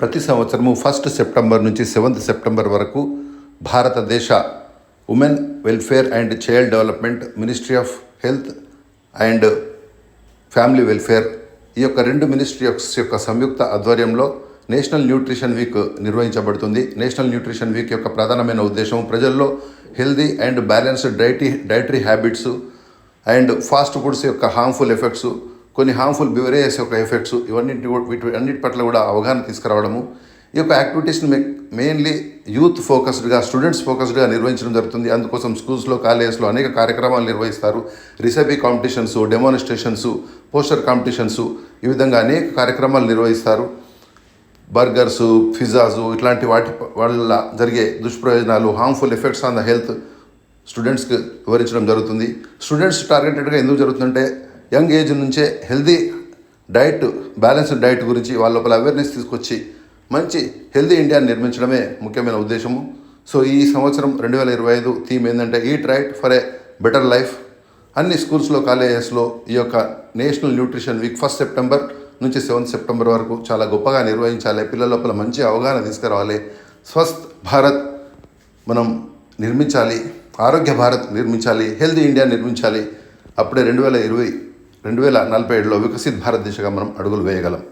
ప్రతి సంవత్సరము first September నుంచి సెవెంత్ సెప్టెంబర్ వరకు భారతదేశ women welfare and child development ministry of health and family welfare ఈ యొక్క రెండు మినిస్ట్రీ యొక్క సంయుక్త ఆధ్వర్యంలో నేషనల్ న్యూట్రిషన్ వీక్ నిర్వహించబడుతుంది. నేషనల్ న్యూట్రిషన్ వీక్ యొక్క ప్రధానమైన ఉద్దేశం ప్రజల్లో healthy and balanced diet dietary habits and fast foods యొక్క హార్మ్ఫుల్ ఎఫెక్ట్స్ కొన్ని హార్మ్ఫుల్ బివరేజెస్ యొక్క ఎఫెక్ట్స్ ఇవన్నింటి వీటి అన్నిటి పట్ల కూడా అవగాహన తీసుకురావడము. ఈ యొక్క యాక్టివిటీస్ని మెయిన్లీ యూత్ ఫోకస్డ్గా స్టూడెంట్స్ ఫోకస్డ్గా నిర్వహించడం జరుగుతుంది. అందుకోసం స్కూల్స్లో కాలేజెస్లో అనేక కార్యక్రమాలు నిర్వహిస్తారు. Recipe competitions demonstrations poster competitions ఈ విధంగా అనేక కార్యక్రమాలు నిర్వహిస్తారు. బర్గర్స్ పిజ్జాస్ ఇట్లాంటి వాటి వల్ల జరిగే దుష్ప్రయోజనాలు harmful effects on the health స్టూడెంట్స్కి వివరించడం జరుగుతుంది. స్టూడెంట్స్ టార్గెటెడ్గా ఎందుకు జరుగుతుందంటే యంగ్ ఏజ్ నుంచే హెల్దీ డైట్ బ్యాలెన్స్డ్ డైట్ గురించి వాళ్ళ లోపల అవేర్నెస్ తీసుకొచ్చి మంచి హెల్దీ ఇండియాని నిర్మించడమే ముఖ్యమైన ఉద్దేశము. సో ఈ సంవత్సరం రెండు వేల ఇరవై ఐదు థీమ్ ఏంటంటే eat right for a better life. అన్ని స్కూల్స్లో కాలేజెస్లో ఈ యొక్క national nutrition week first September నుంచి సెవెంత్ సెప్టెంబర్ వరకు చాలా గొప్పగా నిర్వహించాలి. పిల్లల లోపల మంచి అవగాహన తీసుకురావాలి. స్వస్థ్ భారత్ మనం నిర్మించాలి. ఆరోగ్య భారత్ నిర్మించాలి. హెల్దీ ఇండియా నిర్మించాలి. అప్పుడే రెండు వేల ఇరవై రెండు వేల నలభై ఏడులో వికసిత్ భారతదేశంగా మనం అడుగులు వేయగలం.